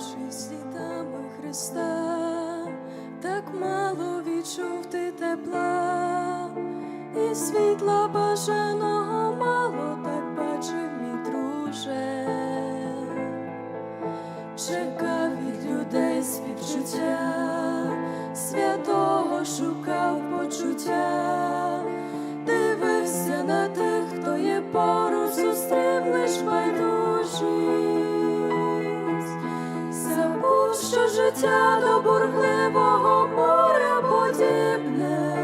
Ідучи слідами Христа, так мало відчув ти тепла, і світла бажаного мало, так бачив мій друже, чекав від людей співчуття, святого шукав почуття, дивився на тих, хто є поруч, зустрів лиш байдужість. Життя до бурхливого моря подібне,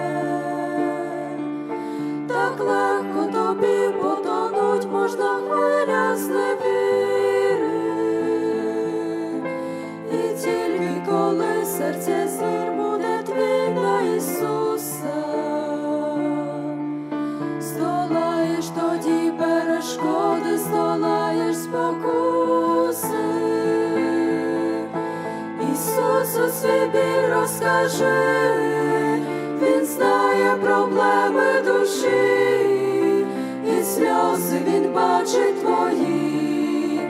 так легко тобі потонуть можна хвиля з невіри. І тільки коли серце Ісусу свій розкаже, Він знає проблеми душі, і сльози він бачить твої,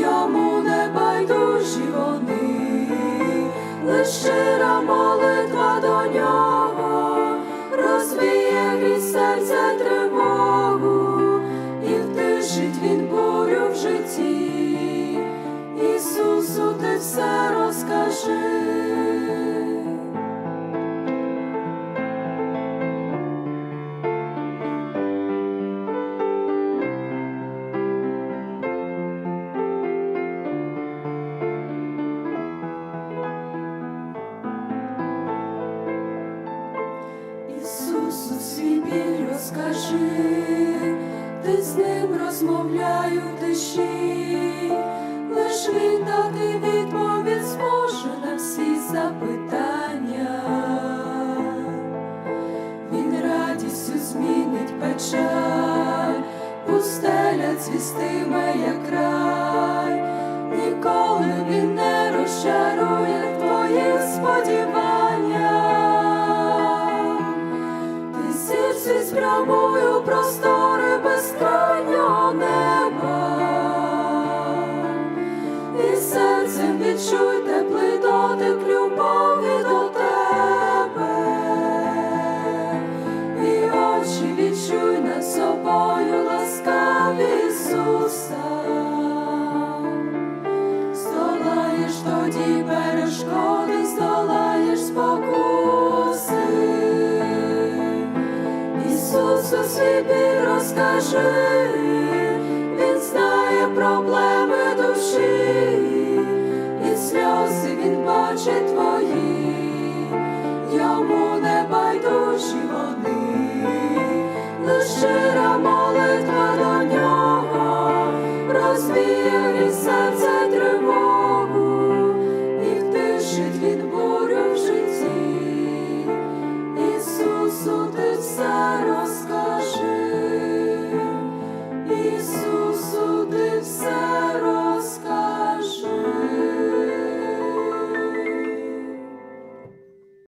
йому не байдужі вони, лише молитва розкажи, ти з ним розмовляю тиші, лиш він дати відповідь зможе на всі запитання. Він радістю змінить печаль, пустеля цвістиме, як край, ніколи він не серці спрямую простори безкрайнього неба, і серцем відчуй теплий дотик любові до тебе, і очі відчуй над собою ласкаві Ісуса. Здолаєш тоді перешкоди, Свій розкажи, Він знає проблеми душі, і сльози він бачить твої, йому не байдужі вони, лиш щира молитва до нього, розвіє гріх серце тривогу, і втишить він бурю в житті. Ісусу.